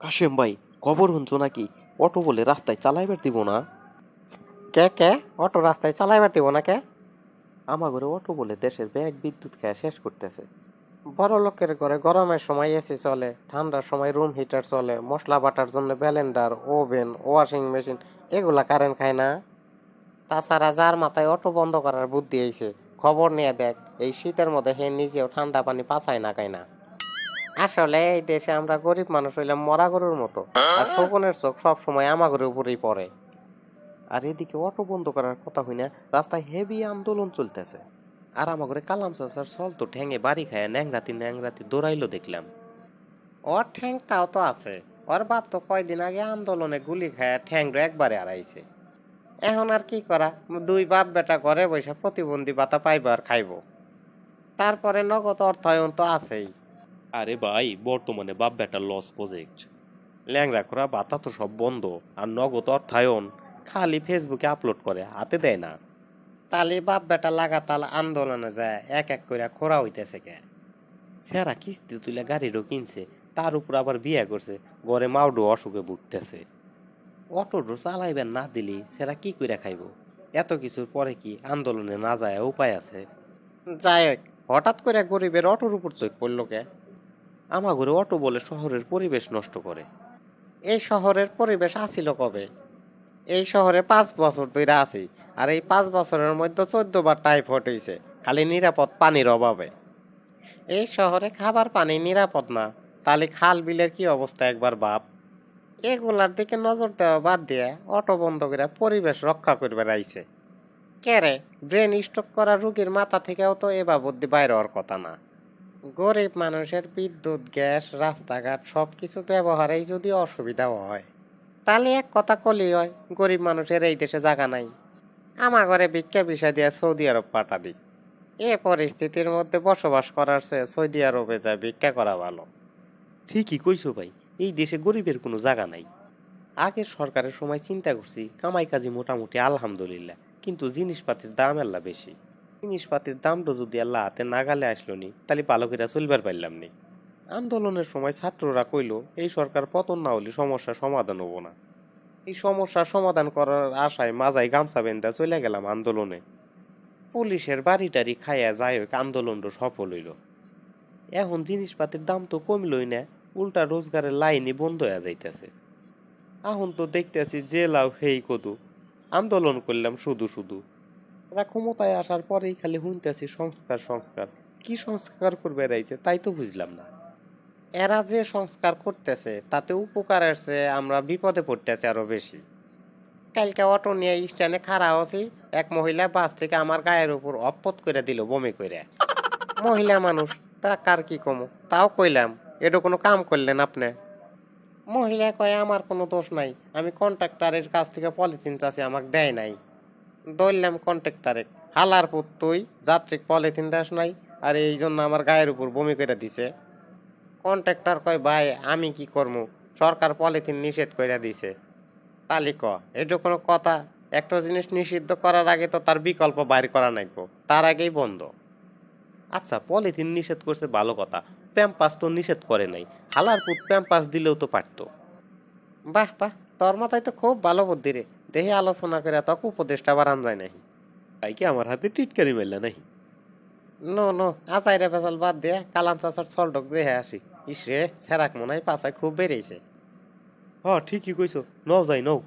কাশেম ভাই খবর শুনছো নাকি? অটো বলে রাস্তায় চালাইবার দিব না। কে কে? অটো রাস্তায় চালাইবার দিব না কে? আমার ঘরে অটো বলে দেশের ব্যাগ বিদ্যুৎ খেয়ে শেষ করতেছে। বড় লোকের ঘরে গরমের সময় এসি চলে ঠান্ডার সময় রুম হিটার চলে মশলা বাটার জন্য ব্যালেন্ডার ওভেন ওয়াশিং মেশিন এগুলা কারেন্ট খায় না। তাছাড়া যার মাথায় অটো বন্ধ করার বুদ্ধি আইছে খবর নিয়ে দেখ এই শীতের মধ্যে হে নিজেও ঠান্ডা পানি পাচায় না খায় না। আসলে এই দেশে আমরা গরিব মানুষ হইলাম মরা গরুর মতো। আর শকুনের চোখ সবসময় আমাগরের উপরেই পড়ে। আর এদিকে অটো বন্ধ করার কথা হই না রাস্তায় হেভি আন্দোলন চলতেছে। আর আমার ঘরে কালাম চাচার সল তো ঠ্যাঙে বাড়ি খায় ন্যাংরাতি ন্যাংরাতি দৌড়াইলো দেখলাম। ওর ঠ্যাং তাও তো আছে। ওর বাপ তো কয়দিন আগে আন্দোলনে গুলি খায় ঠ্যাং একবারে হারাইছে। এখন আর কি করা? দুই বাপ বেটা ঘরে বসে প্রতিবন্ধী ভাতা পাইব আর খাইব। তারপরে নগদ অর্থায়ন তো আছেই। আরে ভাই, বর্তমানে বাপ বেটার লস প্রজেক্ট ল্যাংরা করা বাতা তো সব বন্ধ, আর নগদ অর্থায়ন খালি ফেসবুকে আপলোড করে, হাতে দেয় না। তালি বাপ বেটা লাগাতাল আন্দোলনে যায়, এক এক করে খোরা হইতেছে কে? সেরা কিস্তি তুলে গাড়িরও কিনছে, তার উপর আবার বিয়ে করছে, ঘরে মাউডো অসুখে ভুগতেছে। অটোটো চালাইবেন না দিলি সেরা কি কইরা খাইব? এত কিছুর পরে কি আন্দোলনে না যায় উপায় আছে? যাই হঠাৎ করে গরিবের অটোর উপর চোখ পড়ল কে? আমার ঘরে অটো বলে শহরের পরিবেশ নষ্ট করে। এই শহরের পরিবেশ আসিল কবে? এই শহরে পাঁচ বছর ধরে আছি, আর এই পাঁচ বছরের মধ্যে চোদ্দ বার টাইফয়েড হয়েছে খালি নিরাপদ পানির অভাবে। এই শহরে খাবার পানি নিরাপদ না, তাহলে খাল বিলের কি অবস্থা একবার বাপ এগুলার দিকে নজর দেওয়া বাদ দিয়ে অটো বন্ধ করে পরিবেশ রক্ষা করবে রাইছে। কেরে ব্রেন স্ট্রোক করা রুগীর মাথা থেকেও তো এ বাবদ বাইরে হওয়ার কথা না। গরিব মানুষের বিদ্যুৎ, গ্যাস, রাস্তাঘাট সব কিছু ব্যবহারেই যদি অসুবিধা হয়, তাহলে এক কথা কলি হয়, গরিব মানুষের এই দেশে জায়গা নাই। আমার ঘরে ভিক্ষা বিষয় দিয়ে সৌদি আরব পাঠা দিই। এ পরিস্থিতির মধ্যে বসবাস করার চেয়ে সৌদি আরবে যায় ভিক্ষা করা ভালো। ঠিকই কইছো ভাই, এই দেশে গরিবের কোনো জায়গা নাই। আগের সরকারের সময় চিন্তা করছি, কামাই কাজী মোটামুটি আলহামদুলিল্লাহ, কিন্তু জিনিসপাতির দাম আল্লাহ বেশি। জিনিসপাতির দামটা যদি আল্লাহ হাতে নাগালে আসলো নি, তাহলে ভালো করে চলবার পারলাম নি। আন্দোলনের সময় ছাত্ররা কইলো, এই সরকার পতন না হলে সমস্যার সমাধান হব না। এই সমস্যার সমাধান করার আশায় মাজায় গামছা বেন্দা চলে গেলাম আন্দোলনে। পুলিশের বাড়ি টাড়ি খাইয়া যায় হোক আন্দোলনটা সফল হইল। এখন জিনিসপাতির দাম তো কমলই না, উল্টা রোজগারের লাইনই বন্ধ হয়ে যাইতেছে। এখন তো দেখতেছি লাভ হেই কদু। আন্দোলন করলাম শুধু শুধু। এরা ক্ষমতায় আসার পরেই খালি শুনতেছি সংস্কার সংস্কার। কি সংস্কার করবে রাইছে তাই তো বুঝলাম না। এরা যে সংস্কার করতেছে, তাতে উপকার চেয়ে আমরা বিপদে পড়তেছি আরও বেশি। কালকে অটো নিয়ে স্ট্যান্ডে খাড়া আছি এক মহিলা বাস থেকে আমার গায়ের উপর অপত করে দিল, বমি করে মহিলা মানুষ, তা কার কি কমো? তাও কইলাম এটা কোনো কাম করলেন আপনি? মহিলা কয়, আমার কোনো দোষ নাই, আমি কন্ট্রাক্টরের কাছ থেকে পলিথিন চাষি আমাকে দেয় নাই। দৌড়লাম কন্ট্রাক্টারে হালার পুত তুই, যাত্রিক পলিথিন দাস নাই, আর এই জন্য আমার গায়ের উপর বমি করে দিছে। কন্ট্রাক্টর কয়, ভাই, আমি কি করব সরকার পলিথিন নিষেধ করে দিছে। তালি ক এটা কোনো কথা, একটা জিনিস নিষিদ্ধ করার আগে তো তার বিকল্প বাইর করা নাইবো তার আগেই বন্ধ। আচ্ছা পলিথিন নিষেধ করছে ভালো কথা, প্যাম্পাস তো নিষেধ করে নাই, হালার পুত প্যাম্পাস দিলেও তো পারতো। বাহ বাহ, তোর মাথায় তো খুব ভালো বুদ্ধি রে। দেখে আলোচনা করে তক উপদেশটা বাড়ান যায় নাই। তাই কি আমার হাতে টিটকারি মেলে নাই? নো নো আচাইরে পেছাল বাদ দে কালাম চাচার ছলটক দেহে আসি। ইসরে সেরাক মনে হয় পাছায় খুব বেড়েছে হ ঠিকই কইছো ন যাই নও।